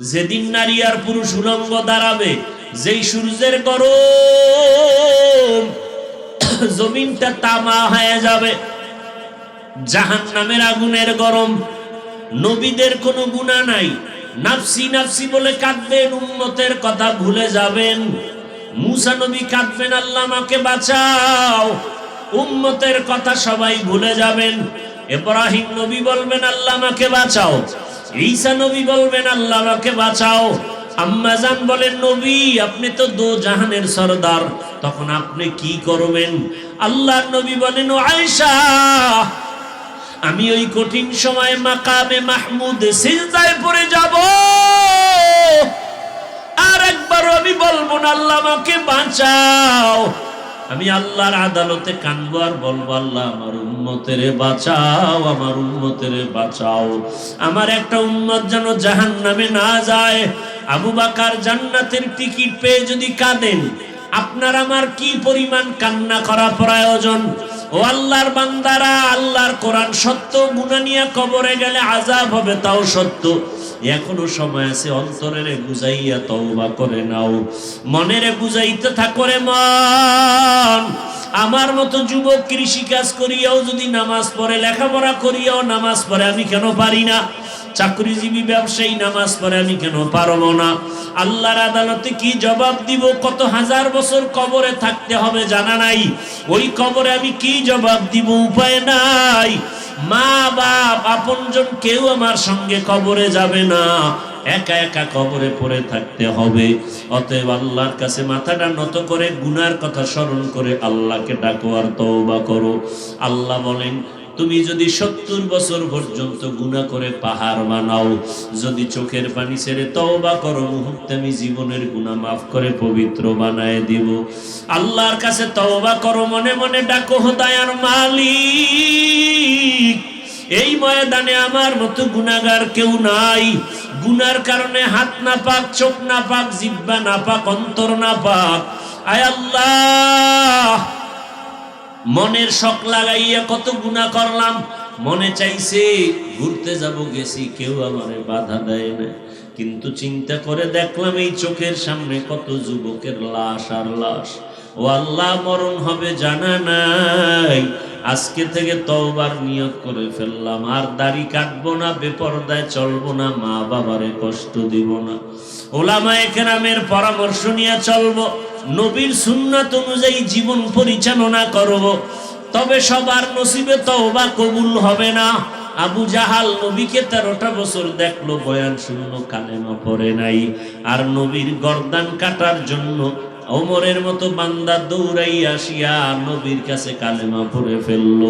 যেদিন নারী আর পুরুষ উলঙ্গ দাঁড়াবে, যেই সূর্যের গরম, জমিনটা তামা হয়ে যাবে। জাহান নামের আগুনের গরম, নবীদের কোনো গুণা নাই। নাফসি নাফসি বলে কাঁদবেন, উম্মতের কথা ভুলে যাবেন। মুসা নবী কাঁদবেন, আল্লাহ আমাকে বাঁচাও। উম্মতের কথা সবাই ভুলে যাবেন। ইব্রাহিম নবী বলবেন, আল্লাহ আমাকে বাঁচাও। ঈসা নবী বলবেন, আল্লাহ আমাকে বাঁচাও। আম্মাজান বলেন, নবী, আপনি তো দো জাহানের সরদার, তখন আপনি কি করবেন? আল্লাহর নবী বলেন ও আয়েশা, আমি ওই কঠিন সময় মাকামে মাহমুদ সিজদায় পড়ে যাব। আর একবার আমি বলব না, আল্লাহ আমাকে বাঁচাও। আমি আল্লাহর আদালতে কানবো আর বলব, আল্লাহ, আমার উম্মতের বাঁচাও, আমার উম্মতের বাঁচাও। আমার একটা উম্মত যেন জাহান নামে না যায়। আবু বাকার জান্নাতের টিকিট পেয়ে যদি কাঁদেন, আপনার আমার কি পরিমাণ কান্না করা প্রয়োজন? ও আল্লাহর বান্দারা, আল্লাহর কোরআন সত্য, গুনানিয়া কবরে গেলে আজাব হবে, তাও সত্য। এখনও সময় আছে, অন্তরের বুঝাইয়া তওবা করে নাও। মনের বুঝাইতে থাকরে মন। আমার মতো যুবক কৃষি কাজ করিয়াও যদি নামাজ পড়ে, লেখাপড়া করিয়াও নামাজ পড়ে, আমি কেন পারি না? চাকরিজীবী ব্যবসায়ী নামাজ পড়ে, আমি কেন পারব না? আল্লাহর আদালতে কি জবাব দিব? কত হাজার বছর কবরে থাকতে হবে জানা নাই। ওই কবরে আমি কি জবাব দিব? উপায় নাই। মা বাপ আপনজন কেউ আমার সঙ্গে কবরে যাবে না। একা একা কবরে পড়ে থাকতে হবে। অতএব আল্লাহর কাছে মাথাটা নত করে গুনার কথা স্মরণ করে আল্লাহকে ডাকো আর তওবা করো। আল্লাহ বলেন তুমি যদি সত্তর বছর পর্যন্ত গুণা করে পাহাড় বানাও, যদি চোখের পানি ছেড়ে তওবা করো, মুহূর্তে আমি জীবনের গুণা মাফ করে পবিত্র বানায় দিব। আল্লাহর কাছে তওবা করো, মনে মনে ডাকো, হোদায়ার মালিক, এই ময়দানে আমার মতো গুনাগার কেউ নাই। গুনার কারণে হাত না পাক, চোখ না পাক জিব্বা না পাক, অন্তর না পাক। আয় আল্লাহ! মনের শখ লাগাইয়া কত গুণা করলাম। মনে চাইছে, ঘুরতে যাব, গেছি, কেউ আমারে বাধা দেয় না। কিন্তু চিন্তা করে দেখলাম এই চোখের সামনে কত যুবকের লাশ আর লাশ। ও আল্লাহ, মরণ হবে জানা নাই। আজকে থেকে তওবার নিয়ত করে ফেললাম। আর দাড়ি কাটবো না, বেপরদায় চলবো না মা বাবারে কষ্ট দিব না। ওলামা একরামের পরামর্শ নিয়ে চলবো। নবীর সুন্নাত অনুযায়ী জীবন পরিচালনা করব। তবে সবার নসিবে তওবা কবুল হবে না। আবু জাহাল নবীকে তেরোটা বছর দেখল, বয়ান শূন্য কালেমা পড়ে নাই। আর নবীর গর্দান কাটার জন্য ওমরের মতো বান্দা দৌড়াই আসিয়া নবীর কাছে কালেমা পড়ে ফেলল।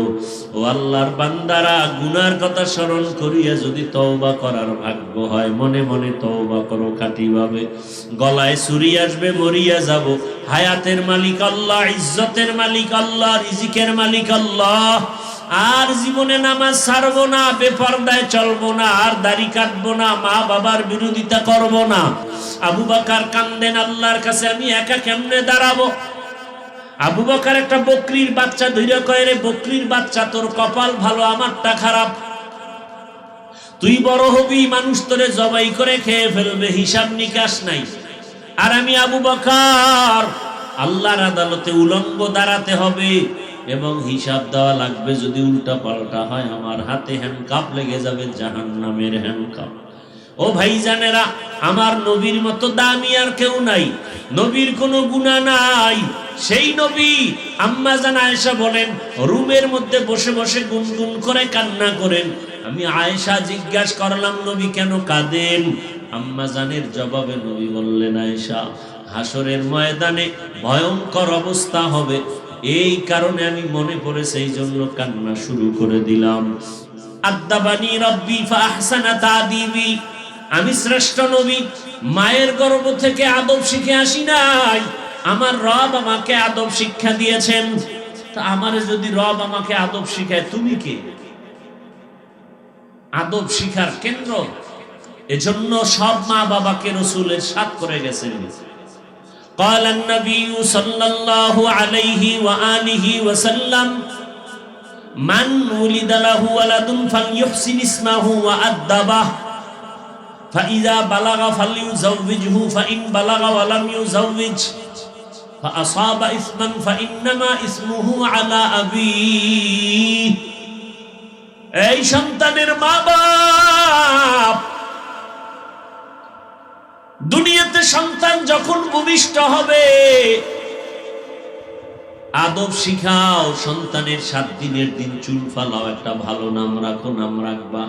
ও আল্লাহর বান্দারা, গুনার কথা স্মরণ করিয়া যদি তওবা করার ভাগ্য হয়, মনে মনে তওবা করো কাটিভাবে গলায় ছুরি আসবে, মরিয়া যাব। হায়াতের মালিক আল্লাহ, ইজ্জতের মালিক আল্লাহ, রিজিকের মালিক আল্লাহ। আর জীবনে নামাজ ছাড়বো না, বেপর্দায় চলবো না, আর দাড়ি কাটবো না মা বাবার বিরোধিতা করব না। আবু বাকার কান্দেন, আল্লাহর কাছে আমি একা কেমনে দাঁড়াবো? আবু বাকার একটা বকরির বাচ্চা ধৈর্য কয়ে, রে বকরির বাচ্চা, তোর কপাল ভালো, আমারটা খারাপ। তুই বড় হবি, মানুষ তোরে জবাই করে খেয়ে ফেলবে, হিসাব নিকাশ নাই। আর আমি আবু বকার, আল্লাহর আদালতে উলঙ্গ দাঁড়াতে হবে এবং হিসাব দেওয়া লাগবে যদি উল্টা পাল্টা হয়, আমার হাতে হ্যান্ডকাপ লেগে যাবে জাহান নামের হ্যান্ডকাপ ও ভাইজানেরা, আমার নবীর মতো দামি আর কেউ নাই। নবীর কোনো গুণা নাই। সেই নবী আম্মা জান আয়েশা বলেন, রুমের মধ্যে বসে বসে গুনগুন করে কান্না করেন। আমি আয়েশা জিজ্ঞাসা করলাম, নবী কেন কাঁদেন? আম্মা জানের জবাবে নবী বললেন, আয়েশা, হাসরের ময়দানে ভয়ঙ্কর অবস্থা হবে। এই কারণে আমি মনে পড়ে সেই জন্য কান্না শুরু করে দিলাম। আদাবানি রব্বি ফাহসানা তাদিবি। আমি শ্রেষ্ঠ নবী মায়ের গর্ভ থেকে আদব শিখে আসি নাই আমার রব আমাকে আদব শিক্ষা দিয়েছেন তা আমার যদি রব আমাকে আদব শিখায় তুমি কে আদব শিখার কেন্দ্র এজন্য সব মা বাবাকে রসুলের সাথ করে গেছেন قال النبي صلى الله عليه وآله وسلم من ولد له ولد فليحسن اسمه وأدبه فإذا بلغ فليزوجه فإن بلغ ولم يزوج فأصاب إثما فإنما إثمه على أبيه এই সন্তানের মা বাপ দুনিয়াতে সন্তান যখন ভূমিষ্ঠ হবে আদব শিখাও সন্তানের সাত দিনের দিন চুল ফালাও একটা ভালো নাম রাখো নাম রাখবা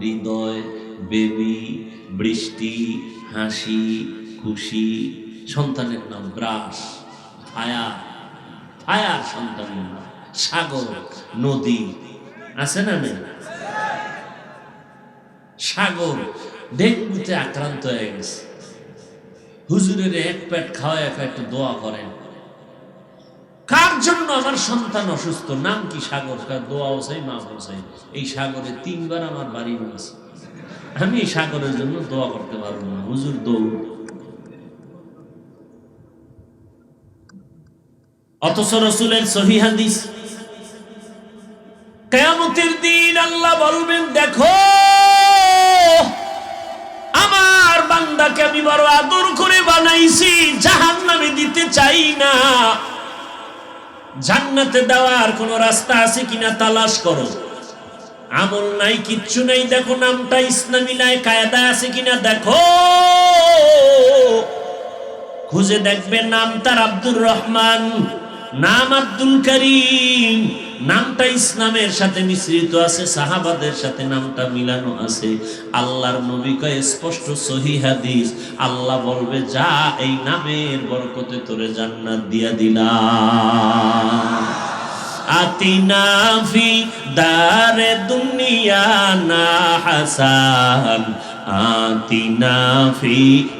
হৃদয় বেবি, বৃষ্টি, হাসি, খুশি, সন্তানের নাম ব্রাস, ছায়া ছায়া সন্তানের নাম সাগর, নদী, আছে না নেই? সাগর, ডেঙ্গুতে আক্রান্ত হয়ে গেছে। হুজুরের এক পেট খাওয়া এক একটু দোয়া করেন। কার জন্য আমার সন্তান অসুস্থ? নাম কি সাগর? দোয়া হোসাই মা হোসাই এই সাগরে তিনবার আমার বাড়ি হয়েছে আমি সাগরের জন্য দোয়া করতে পারব না। হুজুর, দৌড়। অথচ রসুলের সহি হাদিস, কেয়ামতের দিন আল্লাহ বলবেন, দেখো, আমার বান্দাকে আমি বড় আদর করে বানাইছি জাহান নামে দিতে চাই না। জান্নাতে দেওয়ার কোন রাস্তা আছে কিনা তালাশ করো। আমল নাই, কিচ্ছু নাই, দেখো নামটা ইসলামী নাই, কায়দা আছে কিনা দেখো। খুঁজে দেখবে নাম তার আব্দুর রহমান, নাম আব্দুল করিম। নামটা ইসলামের সাথে মিশ্রিত আছে, সাহাবাদের সাথে নামটা মিলানো আছে। আল্লাহর নবী কয়, স্পষ্ট সহি হাদিস, আল্লাহ বলবে, যা এই নামের বরকতে তোরে জান্নাত দিয়া দিলাম। আতিনা ফি দারে দুনিয়া না হাসান। আতিনা ফি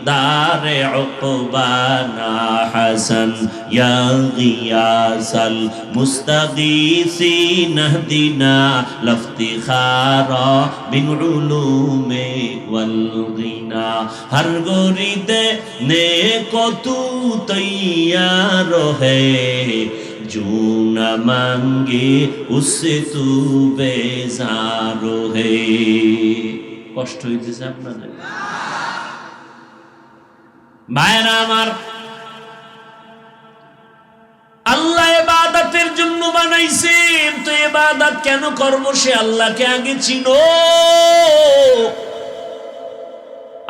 দারে উকবানা হাসান। ইয়া গিয়াসাল মুস্তাগীসিন হদিনা লফতিখারা বিন উলুমে ওয়াল গিনা। হর গরিদে নে কতু তৈয়ার হে। जो न मांगे उससे तू बेजारो হে কষ্ট হইতেছে আপনাদের ভাইরা আমার আল্লাহ এবাদতের জন্য বানাইছেন তো এবাদত কেন করবো সে আল্লাহকে আগে চিনো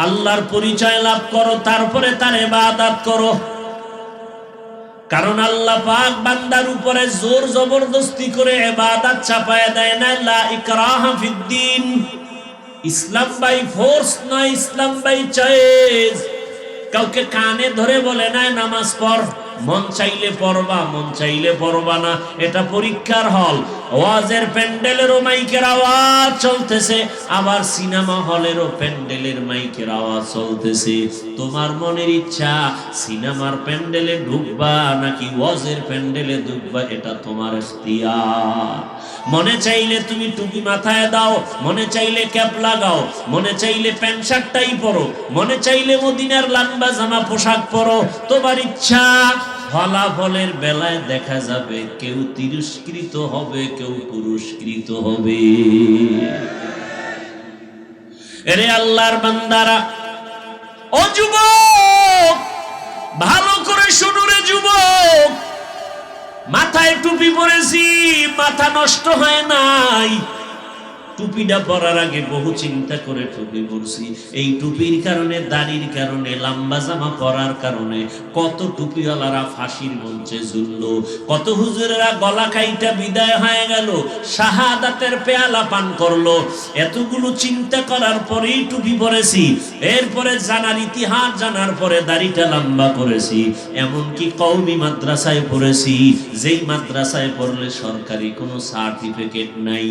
আল্লাহর পরিচয় লাভ করো তারপরে তার এবাদত করো কারণ আল্লাহ পাক বান্দার উপরে জোর জবরদস্তি করে এবাদত চাপায় দেয় না, লা ইকরাহা ফিদ্দিন। ইসলাম বাই ফোর্স নয়, ইসলাম বাই চয়েস। কাউকে কানে ধরে বলে না, নামাজ পড়, মন চাইলে পড়বা, মন চাইলে পড়বা না, এটা পরীক্ষার হল। ওয়াজের প্যান্ডেলেরও মাইকের আওয়াজ চলতেছে। আবার সিনেমা হলেরও প্যান্ডেলের মাইকের আওয়াজ চলতেছে। তোমার মনের ইচ্ছা, সিনেমার প্যান্ডেলে ঢুকবা নাকি ওয়াজের প্যান্ডেলে ঢুকবা, এটা তোমার ইখতিয়ার। মনে চাইলে তুমি টুপি মাথায় দাও, মনে চাইলে ক্যাপ লাগাও, মনে চাইলে প্যান্ট শার্টটাই পরো, মনে চাইলে মদিনার লাম্বা জামা পোশাক পরো, তোমার ইচ্ছা। ফলাফলের বেলায় দেখা যাবে কেউ তিরস্কৃত হবে, কেউ পুরস্কৃত হবে। এরে আল্লাহর বান্দারা, ও যুবক, ভালো করে শুনুরে রে যুবক। মাথায় টুপি পরেছি, মাথা নষ্ট হয় নাই। টুপিটা পরার আগে বহু চিন্তা করে টুপি পরছি। এই টুপির কারণে, দাড়ির কারণে, লম্বা জামা পরার কারণে কত টুপিওয়ালারা ফাঁসির মঞ্চে ঝুললো, কত হুজুরেরা গলা খাইটা বিদায় হয়ে গেল, শাহাদাতের পেয়ালা পান করল। এতগুলো চিন্তা করার পরেই টুপি পরেছি, এরপরে জানার ইতিহাস, জানার পরে দাড়িটা লম্বা করেছি। এমনকি কৌমি মাদ্রাসায় পড়েছি, যেই মাদ্রাসায় পড়লে সরকারি কোনো সার্টিফিকেট নাই,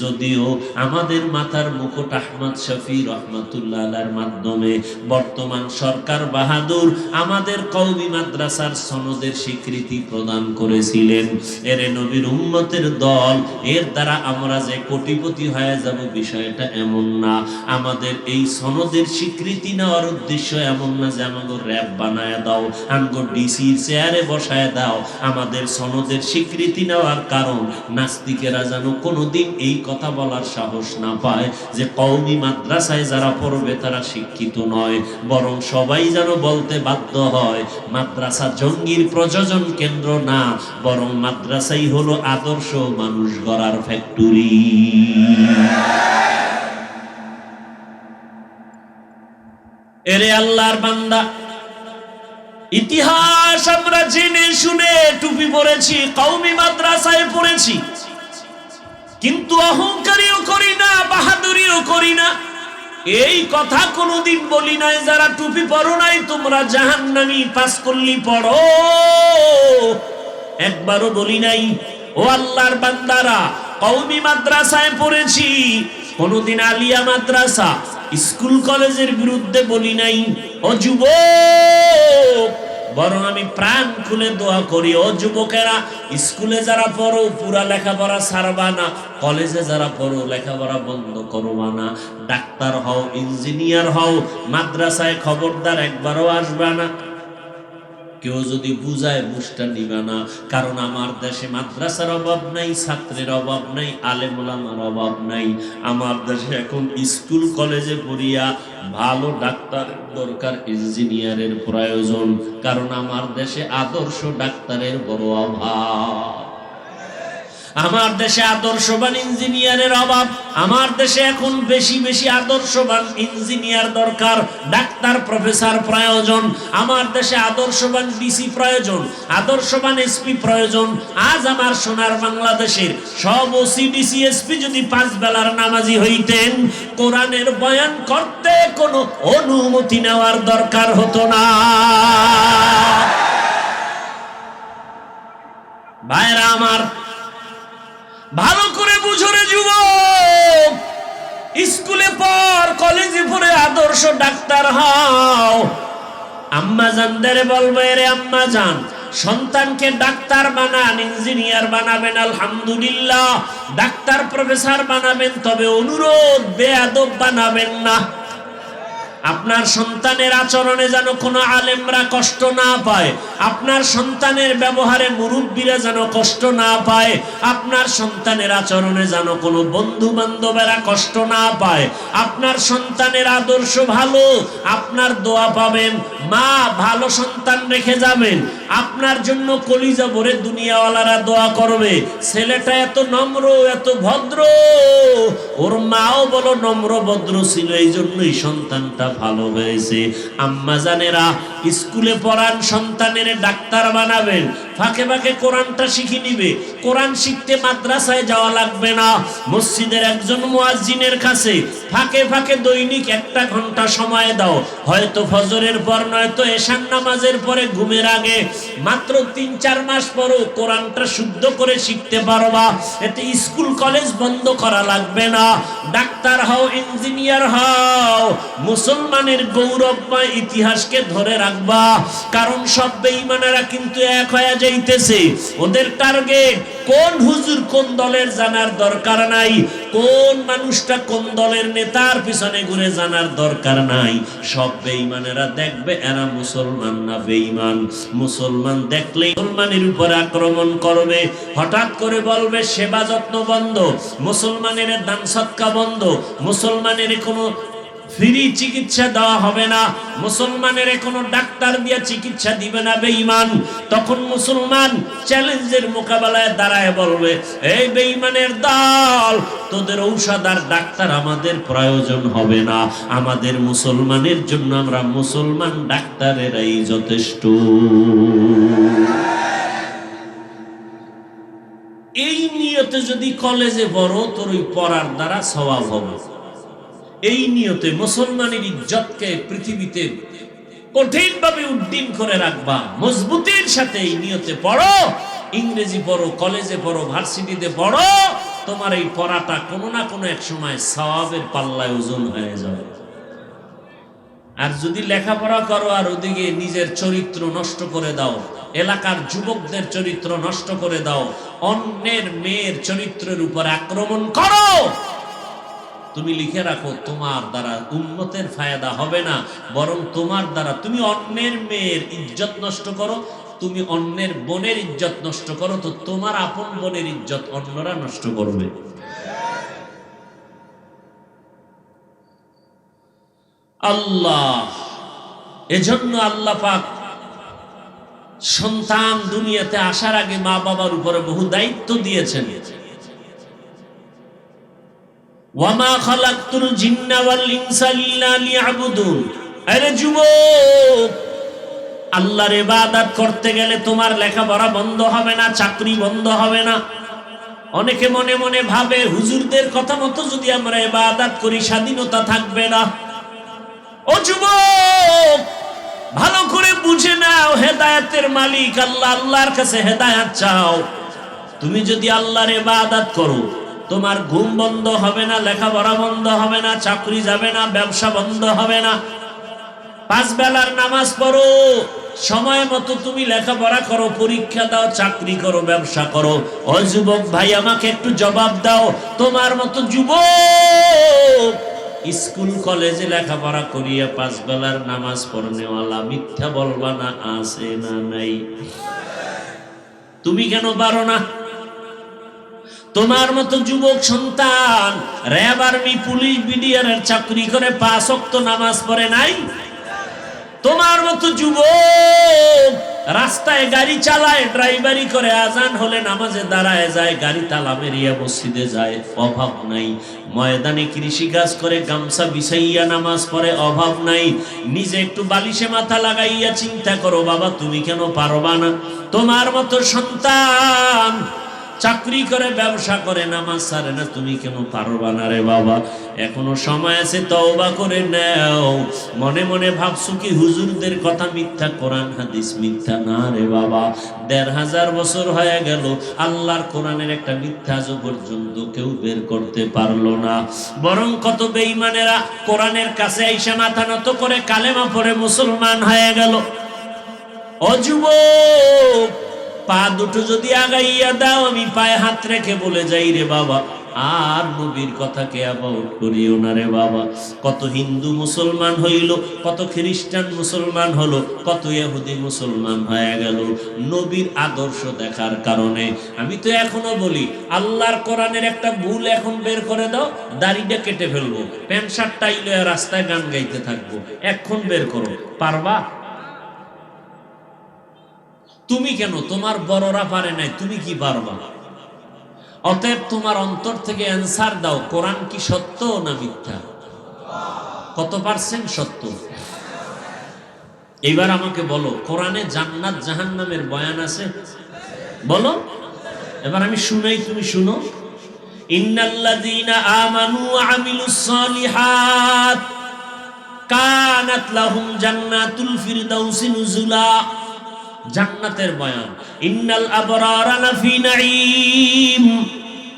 যদিও আমাদের মাথার মুকুট আহমদ শফি রহমতুল্লাহ মাধ্যমে বর্তমান সরকার বাহাদুর আমাদের কৌমি মাদ্রাসার সনদের স্বীকৃতি প্রদান করেছিলেন। এর নবীর উম্মতের দল, এর দ্বারা আমরা যে কোটিপতি হয়ে যাব বিষয়টা এমন না। আমাদের এই সনদের স্বীকৃতি নেওয়ার উদ্দেশ্য এমন না যে আমাকে র্যাব বানায় দাও, আমাকে ডিসির চেয়ারে বসায় দাও। আমাদের সনদের স্বীকৃতি নেওয়ার কারণ নাস্তিকেরা যেন কোনোদিন এই কথা বলার সাহস না পায় যে কওমি মাদ্রাসায় যারা পড়বে তারা শিক্ষিত নয়, বরং সবাই যেন বলতে বাধ্য হয়, মাদ্রাসা জঙ্গির প্রযোজন কেন্দ্র না, বরং মাদ্রাসাই হলো আদর্শ মানুষ গড়ার ফ্যাক্টরি। এরে আল্লাহর বান্দা, ইতিহাস আমরা জেনে শুনে টুপি পড়েছি কওমি মাদ্রাসায় পড়েছি। কিন্তু অহংকারীও করি না, বাহাদুরিও করি না। এই কথা কোনোদিন বলি নাই, যারা টুপি পরো নাই, তোমরা জাহান্নামী পাস করলি পড়ো। একবারও বলি নাই, ও আল্লাহর বান্দারা, কওমি মাদ্রাসায় পড়েছি, কোনোদিন আলিয়া মাদ্রাসা, স্কুল কলেজের বিরুদ্ধে বলি নাই, ও যুবক বরং আমি প্রাণ খুলে দোয়া করি, ও যুবকেরা, স্কুলে যারা পড়ো, পুরা লেখাপড়া সারবা না, কলেজে যারা পড়ো, লেখাপড়া বন্ধ করবা না। ডাক্তার হও, ইঞ্জিনিয়ার হও, মাদ্রাসায় খবরদার একবারও আসবা না। কেউ যদি বুঝায় বুঝটা নিবা না, কারণ আমার দেশে মাদ্রাসার অভাব নাই, ছাত্রের অভাব নাই আলেমুলামার অভাব নাই। আমার দেশে এখন স্কুল, কলেজে পড়িয়া ভালো ডাক্তার দরকার, ইঞ্জিনিয়ারের প্রয়োজন, কারণ আমার দেশে আদর্শ ডাক্তারের বড় অভাব। আমার দেশে আদর্শবান ইঞ্জিনিয়ারের অভাব, আমার দেশে এখন বেশি বেশি আদর্শবান ইঞ্জিনিয়ার দরকার, ডাক্তার, প্রফেসর প্রয়োজন, আমার দেশে আদর্শবান ডিসি প্রয়োজন, আদর্শবান এসপি প্রয়োজন, আজ আমার সোনার বাংলাদেশের সব ওসি, ডিসি, এসপি যদি পাঁচ বেলার নামাজি হইতেন, কোরআনের বয়ান করতে কোনো অনুমতি নেওয়ার দরকার হতো না। ভাইরা আমার ভালো করে বুঝরে যুবক। স্কুলে পর কলেজে পড়ে আদর্শ ডাক্তার হও। আম্মা জানদের বলব, এরে আম্মা জান, সন্তানকে ডাক্তার বানান, ইঞ্জিনিয়ার বানাবেন, আলহামদুলিল্লাহ। ডাক্তার, প্রফেসর বানাবেন, তবে অনুরোধ, বেয়াদব বানাবেন না। আপনার সন্তানের আচরণে যেন কোনো আলেমরা কষ্ট না পায়, আপনার সন্তানের ব্যবহারে মুরব্বীরা যেন কষ্ট না পায়, আপনার সন্তানের আচরণে যেন কোনো বন্ধু বান্ধবেরা কষ্ট না পায়, আপনার সন্তানের আদর্শ ভালো, আপনার দোয়া পাবেন, মা ভালো সন্তান রেখে যাবেন, আপনার জন্য কলিজা ভরে দুনিয়াওয়ালারা দোয়া করবে, ছেলেটা এত নম্র, এত ভদ্র, ওর মাও বলো নম্র ভদ্র ছিল এই জন্যই সন্তানটা ভালো হয়েছে আম্মা জানেরা, স্কুলে পড়ান সন্তানের ডাক্তার বানাবেন। ফাঁকে ফাঁকে কোরআনটা শিখে নিবে। কোরআন শিখতে মাদ্রাসায় যাওয়া লাগবে না। মসজিদের একজন মুয়াজ্জিনের কাছে ফাঁকে ফাঁকে দৈনিক একটা ঘণ্টা সময় দাও। হয়তো ফজরের পর, নয়তো এশান নামাজের পরে ঘুমের আগে। মাত্র তিন, চার মাস পরও কোরআনটা শুদ্ধ করে শিখতে পারবা। এতে স্কুল, কলেজ বন্ধ করা লাগবে না। ডাক্তার হও, ইঞ্জিনিয়ার হও মুসলমানের গৌরবময় ইতিহাসকে ধরে রাখবা। কারণ সব বেঈমানেরা কিন্তু এক হয়ে যাইতেছে। ওদের টার্গেট, কোন হুজুর কোন দলের জানার দরকার নাই, কোন মানুষটা কোন দলের নেতার পিছনে ঘুরে জানার দরকার নাই। সব বেঈমানেরা দেখবে এরা মুসলমান না বেঈমান। মুসলমান দেখলে মুসলমানের উপরে আক্রমণ করবে। হঠাৎ করে বলবে, সেবা যত্ন বন্ধ। মুসলমানের দান সৎকা বন্ধ। মুসলমানের কোনো ফ্রি চিকিৎসা দেওয়া হবে না। মুসলমানের কোনো ডাক্তার দিয়ে চিকিৎসা দিবে না বেঈমান। তখন মুসলমান চ্যালেঞ্জের মোকাবেলায় দাঁড়ায় বলবে, এই বেঈমানের দল, তোদের ঔষধ আর ডাক্তার আমাদের প্রয়োজন হবে না। আমাদের মুসলমানের জন্য আমরা মুসলমান ডাক্তারেরাই যথেষ্ট। এই নিয়তে যদি কলেজে পড়ো, তোর ওই পড়ার দ্বারা স্বভাব হবে। এই নিয়তে মুসলমানের ইজ্জতকে পৃথিবীতে কঠিনভাবে উড্ডীন করে রাখবা। মজবুতির সাথে এই নিয়তে পড়ো, ইংরেজি পড়ো, কলেজে পড়ো, ভার্সিটিতে পড়ো, তোমার এই পড়াটা কোনো না কোনো এক সময় সওয়াবের পাল্লায় ওজন হয়ে যাবে। আর যদি লেখাপড়া করো আর ওদিকে নিজের চরিত্র নষ্ট করে দাও, এলাকার যুবকদের চরিত্র নষ্ট করে দাও, অন্যের মেয়ের চরিত্রের উপর আক্রমণ করো তুমি লিখে রাখো, তোমার দ্বারা উন্নতের ফায়দা হবে না, বরং তোমার দ্বারা। তুমি অন্যের মেয়ের ইজ্জত নষ্ট করো, তুমি অন্যের বোনের ইজ্জত নষ্ট করো, তো তোমার আপন বোনের ইজ্জত অন্যরা নষ্ট করবে। আল্লাহ, এজন্য আল্লাহ পাক সন্তান দুনিয়াতে আসার আগে মা বাবার উপরে বহু দায়িত্ব দিয়েছেন। ওয়ামা খালাকতুল জিন্না ওয়াল ইনসা লিয়াবুদুন। আরে যুবক, আল্লাহর ইবাদত করতে গেলে তোমার লেখাপড়া বন্ধ হবে না, চাকরি বন্ধ হবে না। অনেকে মনে মনে ভাবে, হুজুরদের কথা মতো যদি আমরা ইবাদত করি, স্বাধীনতা থাকবে না। ও যুবক, ভালো করে বুঝে নাও, হেদায়েতের মালিক আল্লাহ, আল্লাহর কাছে হেদায়েত চাও। তুমি যদি আল্লাহর ইবাদত করো তোমার ঘুম বন্ধ হবে না, লেখাপড়া বন্ধ হবে না, চাকরি যাবে না, ব্যবসা বন্ধ হবে না। পাঁচ বেলার নামাজ পড়ো, সময় মতো তুমি লেখাপড়া করো, পরীক্ষা দাও, চাকরি করো, ব্যবসা করো। ও যুবক ভাই, আমাকে একটু জবাব দাও, তোমার মতো যুবক স্কুল, কলেজে লেখাপড়া করিয়া পাঁচ বেলার নামাজ পড়নেওয়ালা মিথ্যা বলবা না, আছে না নাই? তুমি কেন পারো না? তোমার মতো যুবক সন্তান র্যাব আর্মি পুলিশ বিডিআরের চাকরি করে পাঁচ অক্ত নামাজ পড়ে নাই? তোমার মতো যুবক রাস্তায় গাড়ি চালায়, ড্রাইভারি করে আজান হলে নামাজে দাঁড়ায় যায়, গাড়ি তালা মেরিয়া মসজিদে যায়, অভাব নাই। ময়দানে কৃষি কাজ করে গামছা বিছাইয়া নামাজ পড়ে, অভাব নাই। নিজে একটু বালিশে মাথা লাগাইয়া চিন্তা করো, বাবা তুমি কেন পারবা না? তোমার মতো সন্তান চাকরি করে, ব্যবসা করে, নামাজ সারে না। তুমি কেন পারবা না রে বাবা? এখনও সময় আছে, তওবা করে নাও। মনে মনে ভাবছ কি, হুজুরদের কথা মিথ্যা, কোরআন, হাদিস মিথ্যা? না রে বাবা, দেড় হাজার বছর হয়ে গেল, আল্লাহর কোরআনের একটা মিথ্যা পর্যন্ত কেউ বের করতে পারল না। বরং কত বেঈমানেরা কোরআনের কাছে আইসা মাথা নত করে কালেমা পড়ে মুসলমান হয়ে গেল। অযুবক পা দুটো যদি আগাইয়া দাও, আমি পায়ে হাত রেখে বলে যাই রে বাবা। আর নবীর কথাকে অ্যাবাউট করিও না রে বাবা। কত হিন্দু মুসলমান হইল, কত খ্রিস্টান মুসলমান হলো, কত ইহুদি মুসলমান হয়ে গেল। নবীর আদর্শ দেখার কারণে। আমি তো এখনও বলি, আল্লাহর কোরআনের একটা ভুল এখন বের করে দাও, দাড়িটা কেটে ফেলব, প্যান্ট শার্ট টাইলে রাস্তায় গান গাইতে থাকব। এখন বের করো, পারবা? তুমি কেন? তোমার বড়রা পারে নাই, তুমি কি পারবা? অতএব তোমার অন্তর থেকে অ্যান্সার দাও, কোরআন কি সত্য না মিথ্যা? কত পার্সেন্ট সত্য? এইবার আমাকে বলো, কোরআনে জান্নাত জাহান্নামের বয়ান আছে? বলো। এবার আমি শুনাই, তুমি শুনো। ইন্নাল্লাযীনা কানাত লাহুম জান্নাতুল ফিরদাউসি নুজুলা। জান্নাতের বয়ান, ইন্নাল আবরারা লাফি নাঈম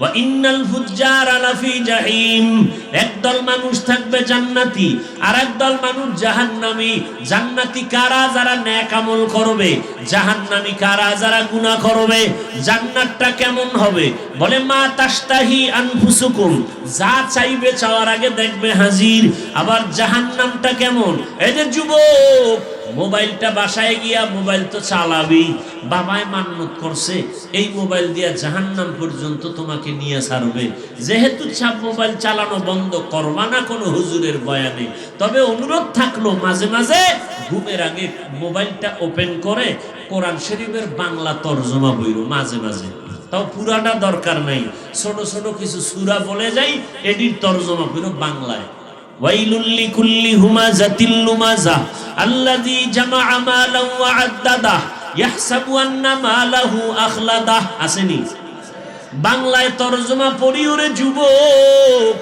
ওয়া ইন্নাল ফুজ্জারা লাফি জাহিম। একদল মানুষ থাকবে জান্নাতি আর একদল মানুষ জাহান্নামী। জান্নাতি কারা যারা নেক আমল করবে? জাহান্নামী কারা যারা গুনাহ করবে? জান্নাতটা কেমন হবে? বলে, মা তাস্তাহি আনফুসুকুম। যা চাইবে চাওয়ার আগে দেখবে হাজির। আবার জাহান্নামটা কেমন? এই যে যুবক মোবাইলটা বাসায় গিয়া মোবাইল তো চালাবি বাবায় মান্নত করছে, এই মোবাইল দিয়া জাহান্নাম পর্যন্ত তোমাকে নিয়ে ছাড়বে। যেহেতু ছাপ মোবাইল চালানো বন্ধ, করবা না কোনো হুজুরের বয়ানে। তবে অনুরোধ থাকল, মাঝে মাঝে ঘুমের আগে মোবাইলটা ওপেন করে কোরআন শরীফের বাংলা তর্জমা বইল মাঝে মাঝে। তাও পুরাটা দরকার নাই। ছোট ছোট কিছু সুরা বলে যাই এটির তর্জমা বইল বাংলায়। ওয়াইলুল লিকুল্লি হুমাজাতিল লুমাজা আল্লাযী জামাআ মালান ওয়া আদ্দাদা ইয়াহসাবু আন্না মালাহু আখলাদা। আসেনি বাংলায় তরজমা পড়ি ওরে যুবক।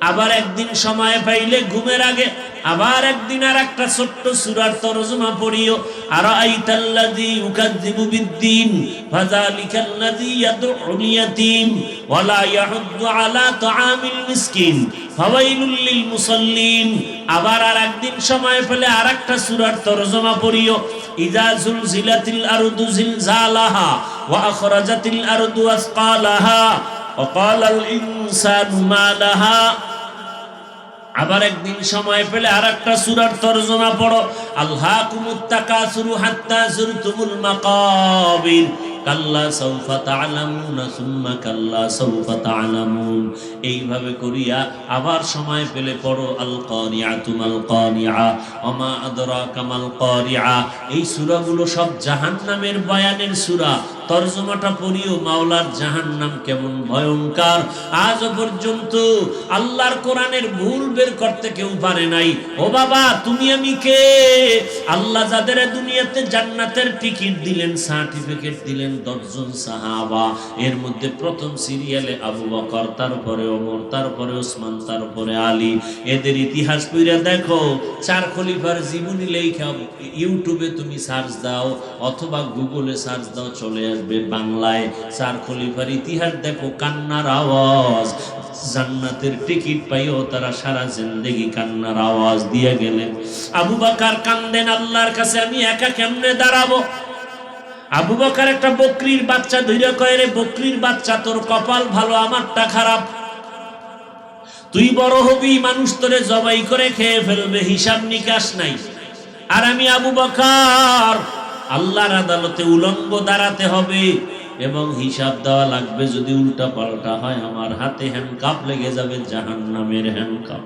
আবার একদিন সময় পাইলে ঘুমের আগে, আবার একদিন আর একটা ছোট্ট সুরার তরজমা পড়িও। আর আইতাল্লাযী ইউকাযযিবু বিদ্দিন, ফাযালিকাল্লাযী ইয়াদউল ইয়াতীম, ওয়ালা ইয়াহুদ্দু আলা তাআমিল মিসকিন, ফাওয়াইলুল লিল মুসাল্লিন। আবার আর একদিন সময় পেলে আর একটা সুরার তরজমা পড়িও। ইযা জুলজিলাতিল আরদু জিলজালাহা, ওয়া আখরাজাতিল আরদু আসকালাহা। আবার একদিন সময় পেলে আর একটা সুরার তর্জমা পড়ো। আল্লাহ কুমুত্তাকা সুরু হাত্তা সুর তুমুল কাল্লা সৌফা তালামুন সুম্মা কাল্লা সৌফা তালামুন এইভাবে করিয়া আবার সময় পেলে পড়ো। আল করিয়া তুমাল অমা আদরা কামাল করিয়া এই সুরাগুলো সব জাহান্নামের বয়ানের সুরা। তর্জমাটা পড়িও মাওলার জাহান্নাম কেমন ভয়ঙ্কর। আজ পর্যন্ত আল্লাহর কোরআনের ভুল বের করতে কেউ পারে নাই। ও বাবা, তুমি আমি কে? আল্লাহ যাদের দুনিয়াতে জান্নাতের টিকিট দিলেন, সার্টিফিকেট দিলেন দশজন সাহাবা। এর মধ্যে প্রথম সিরিয়ালে আবু বকর, তারপরে ওমর, তারপরে ওসমান, তারপরে আলী। এদের ইতিহাস পড়ে দেখো, চার খলিফার জীবনী লেখা ইউটিউবে তুমি সার্চ দাও অথবা গুগলে সার্চ দাও, চলে আসবে বাংলায়। চার খলিফার ইতিহাস দেখো, কান্নার আওয়াজ। জান্নাতের টিকিট পাইও তারা সারা জিন্দেগি কান্নার আওয়াজ দিয়ে গেলেন। আবু বাকার কান্দেন, আল্লাহর কাছে আমি একা কেমনে দাঁড়াবো? আবু বকার একটা বকরির বাচ্চা ধৈর্য কয়ে, রে বকরির বাচ্চা, তোর কপাল ভালো, আমারটা খারাপ। তুই বড় হবি, মানুষ তোরে জবাই করে খেয়ে ফেলবে, হিসাব নিকাশ নাই। আর আমি আবু বকার আল্লাহর আদালতে উলঙ্গ দাঁড়াতে হবে এবং হিসাব দেওয়া লাগবে যদি উল্টা পাল্টা হয় আমার হাতে হ্যান্ডকাপ লেগে যাবে জাহান নামের হ্যান্ডকাপ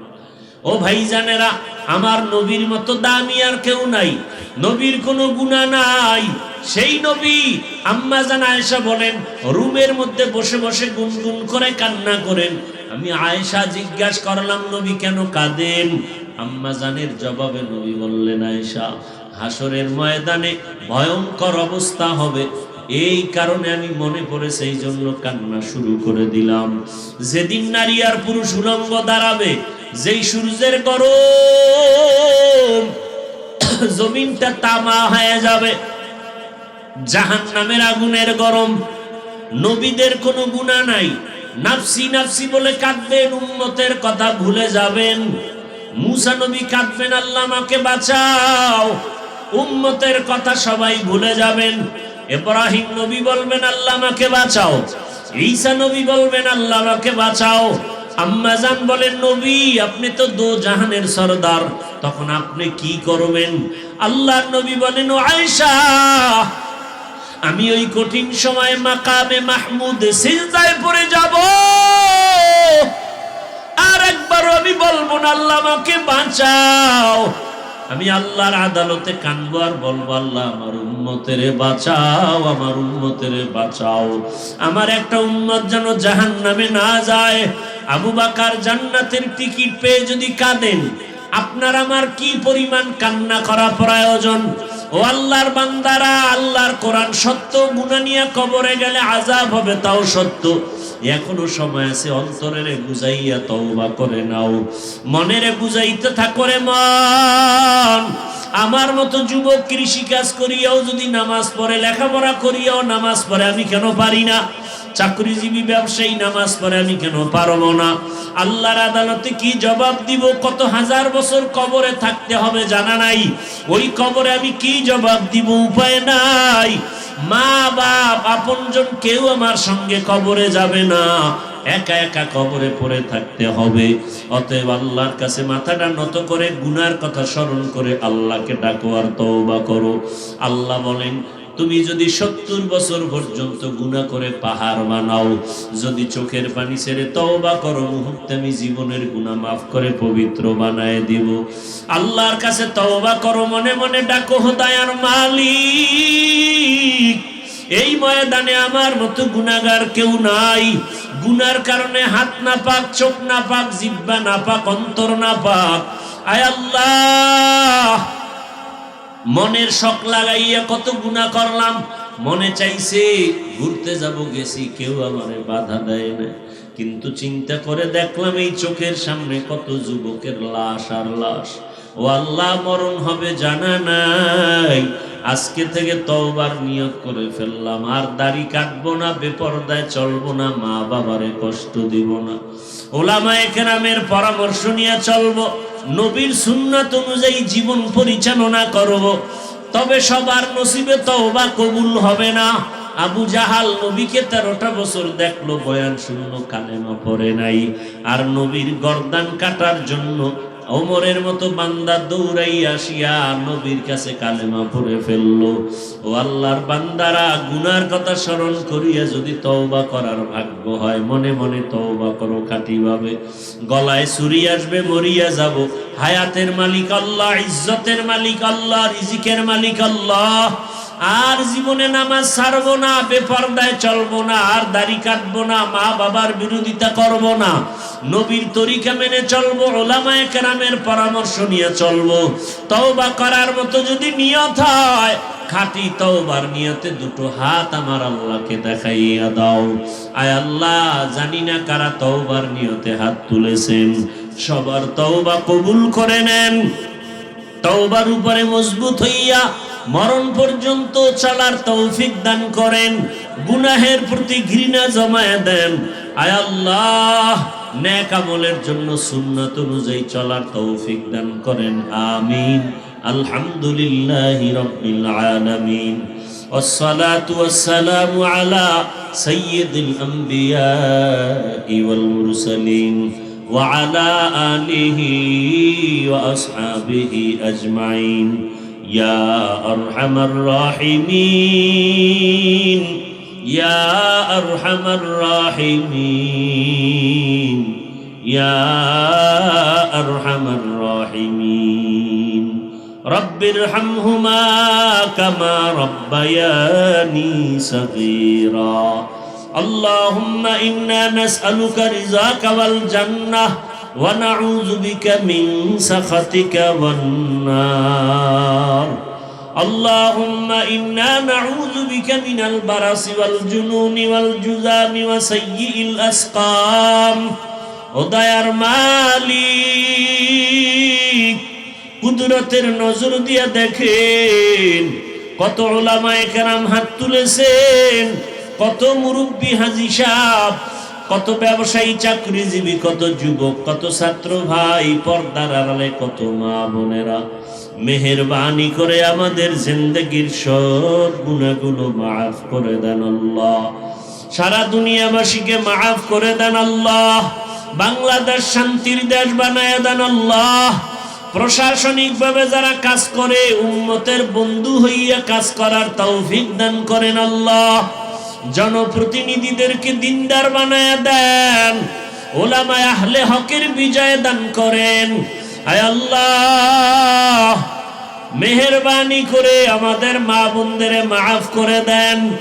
ও ভাই জানেরা আমার নবীর মতো দামি আর কেউ নাই, নবীর কোনো গুণা নাই। সেই নবী আম্মা জান আয়েশা বলেন, রুমের মধ্যে বসে বসে গুনগুন করে কান্না করেন। আমি আয়েশা জিজ্ঞাসা করলাম, নবী কেন কাঁদেন? আম্মা জানের জবাবে নবী বললেন, আয়েশা হাসরের ময়দানে ভয়ঙ্কর অবস্থা হবে। এই কারণে আমি মনে পড়ে সেই জন্য কান্না শুরু করে দিলাম। যেদিন নারী আর পুরুষ উলঙ্গ দাঁড়াবে, যেই সূর্যের গরম জমিনটা তামা হয়ে যাবে জাহান নামের আগুনের গরম। নবীদের কোনো গুণা নাই। নাফসি নাফসি বলে কাঁদবেন, উম্মতের কথা ভুলে যাবেন। মুসা নবী কাঁদবেন, আল্লাহ আমাকে বাঁচাও। উম্মতের কথা সবাই ভুলে যাবেন। ইব্রাহিম নবী বলবেন, আল্লাহ আমাকে বাঁচাও। ঈসা নবী বলবেন, আল্লাহ আমাকে বাঁচাও। আম্মাজান বলেন, নবী, আপনি তো দো জাহানের সরদার, তখন আপনি কি করবেন? আল্লাহর নবী বলেন ও আয়েশা, আমি ওই কঠিন সময় মাকামে মাহমুদ সিজদায় পড়ে যাব। আর একবার আমি বলব না, আল্লাহ আমাকে বাঁচাও। আমি আল্লাহর আদালতে কানবো আর বলব, আল্লাহ আমার উম্মতের বাঁচাও, আমার উম্মতের বাঁচাও। আমার একটা উম্মত যেন জাহান নামে না যায়। আবু বাকার জান্নাতের টিকিট পেয়ে যদি কাঁদেন, আপনার আমার কি পরিমাণ কান্না করা প্রয়োজন? ও আল্লাহর বান্দারা, আল্লাহর কোরআন সত্য, গুনানিয়া কবরে গেলে আজাব হবে, তাও সত্য। এখনও সময় আছে, অন্তরের বুঝাইয়া তওবা করে নাও। মনের বুঝাইতে থাকরে মন। আমার মতো যুবক কৃষি কাজ করিয়াও যদি নামাজ পড়ে, লেখাপড়া করিয়াও নামাজ পড়ে, আমি কেন পারি না? চাকরিজীবী ব্যবসায়ী নামাজ পড়ে, আমি কেন পারব না? আল্লাহর আদালতে কি জবাব দিব? কত হাজার বছর কবরে থাকতে হবে জানা নাই। ওই কবরে আমি কি জবাব দিব? উপায় নাই। মা বাপ আপনজন কেউ আমার সঙ্গে কবরে যাবে না। একা একা কবরে পড়ে থাকতে হবে। অতএব আল্লাহর কাছে মাথাটা নত করে গুনার কথা স্মরণ করে আল্লাহকে ডাকো আর তওবা করো। আল্লাহ বলেন তুমি যদি সত্তর বছর পর্যন্ত গুণা করে পাহাড় বানাও, যদি চোখের পানি ছেড়ে তওবা করো, মুহূর্তে আমি জীবনের গুণা মাফ করে পবিত্র বানায় দিব। আল্লাহর কাছে তওবা করো, মনে মনে ডাকো, হোদায়ার মালিক, এই ময়দানে আমার মতো গুনাগার কেউ নাই। গুনার কারণে হাত না পাক, চোখ না পাক, জিব্বা না পাক, অন্তর না পাক। আয় আল্লাহ! মনের শখ লাগাইয়া কত গুণা করলাম। মনে চাইছে, ঘুরতে যাব, গেছি, কেউ আমারে বাধা দেয় না। কিন্তু চিন্তা করে দেখলাম, এই চোখের সামনে কত যুবকের লাশ আর লাশ। ও আল্লাহ, মরণ হবে জানা নাই। আজকে থেকে তওবার নিয়ত করে ফেললাম। আর দাড়ি কাটবো না, বেপরদায় চলবো না, মা বাবারে কষ্ট দিব না। ওলামা একরামের পরামর্শ নিয়ে চলবো। নবীর সুন্নাত অনুযায়ী জীবন পরিচালনা করব। তবে সবার নসিবে তওবা কবুল হবে না। আবু জাহাল নবীকে তেরোটা বছর দেখল, বয়ান শূন্য কালেমা পড়ে নাই। আর নবীর গর্দান কাটার জন্য ওমরের মতো বান্দা দৌড়াই আসিয়া নবীর কাছে কালেমা পড়ে ফেলল। ও আল্লাহর বান্দারা, গুনার কথা স্মরণ করিয়া যদি তওবা করার ভাগ্য হয়, মনে মনে তওবা করো খাঁটিভাবে। গলায় ছুরি আসবে, মরিয়া যাব। হায়াতের মালিক আল্লাহ, ইজ্জতের মালিক আল্লাহ, রিজিকের মালিক আল্লাহ। আর জীবনে নামাজ ছাড়বো না, বেপর্দায় চলবো না, আর দাড়ি কাটবো না, মা বাবার বিরোধিতা করব না। নবীর তরিকা মেনে চলবো, ওলামায়ে কেরামের পরামর্শ নিয়ে চলবো। তওবা করার মতো যদি নিয়ত হয়, খাঁটি তওবার নিয়তে দুটো হাত আমার আল্লাহকে দেখাইয়া দাও। আয় আল্লাহ, জানি না কারা তওবার নিয়তে হাত তুলেছেন। সবার তওবা কবুল করে নেন। তওবার উপরে মজবুত হইয়া মরণ পর্যন্ত চলার তৌফিক দান করেন গুনাহের প্রতি ঘৃণা জমায় দেন আয় আল্লাহ নেক আমলের জন্য সুন্নাত অনুযায়ী চলার তৌফিক দান করেন আমিন আলহামদুলিল্লাহি রাব্বিল আলামিন والصلاة والسلام على سيد الأنبياء والمرسلين وعلى آله وأصحابه أجمعين يا أرحم الراحمين يا أرحم الراحمين يا أرحم الراحمين رب ارحمهما كما ربياني صغيرا اللهم إنا نسألك رزاك والجنة ونعوذ بك من سخطك والنار اللهم إنا نعوذ بك من البرص والجنون والجذام وسيء الأسقام ودير মালিক কুদরতের নজর দিয়া দেখেন কত ওলামায়ে কেরাম হাত তুলেছেন কত মুরব্বী হাজি সাহ কত ব্যবসায়ী, চাকরিজীবী, কত যুবক, কত ছাত্র ভাই, পর্দার আড়ালে কত মা বোনেরা। মেহেরবানি করে আমাদের জিন্দগির সব গুণাগুলো মাফ করে দেন আল্লাহ। সারা দুনিয়াবাসীকে মাফ করে দেন আল্লাহ। বাংলাদেশ শান্তির দেশ বানায় দেন আল্লাহ। প্রশাসনিকভাবে যারা কাজ করে, উম্মতের বন্ধু হইয়া কাজ করার তৌফিক দান করেন আল্লাহ। জনপ্রতিনিধিদেরকে দিনদার বানায় দেন। ওলামায় আহলে হকের বিজয় দান করেন। আয় আল্লাহ, মেহরবানি করে আমাদের মা বোনদের মাফ করে দেন।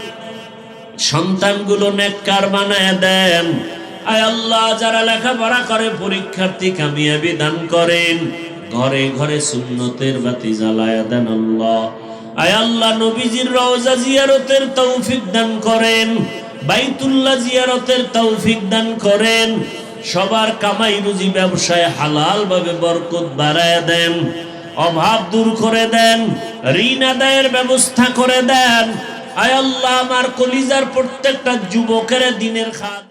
সন্তানগুলো নেককার বানায় দেন। আয় আল্লাহ, যারা লেখাপড়া করে, পরীক্ষার্থী কামিয়াবি দান করেন। ঘরে ঘরে সুন্নতের বাতি জ্বালায় দেন আল্লাহ। আয় আল্লাহ নবীজির রওজা জিয়ারতের তৌফিক দান করেন, বাইতুল্লাহ জিয়ারতের তৌফিক দান করেন, সবার কামাই রুজি ব্যবসায় হালাল ভাবে বরকত বাড়ায় দেন, অভাব দূর করে দেন, ঋণ আদায়ের ব্যবস্থা করে দেন। আয় আল্লাহ আমার কলিজার প্রত্যেকটা যুবকের দিনের খাদ